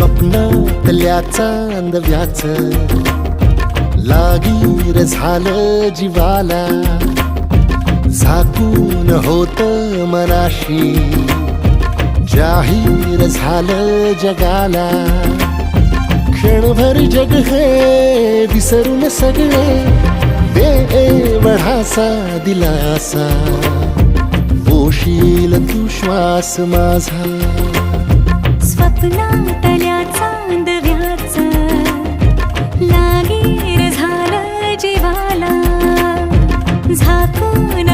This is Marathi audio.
स्वप्नातल्या चांदव्याच लागीर झालं जीवाला. झाकून होत मनाशी. जाहीर झालं जगाला. क्षणभर जग हे विसरून सगळे. देवढासा दिलासा. पोशील तू श्वास माझा. ঝাঁকুন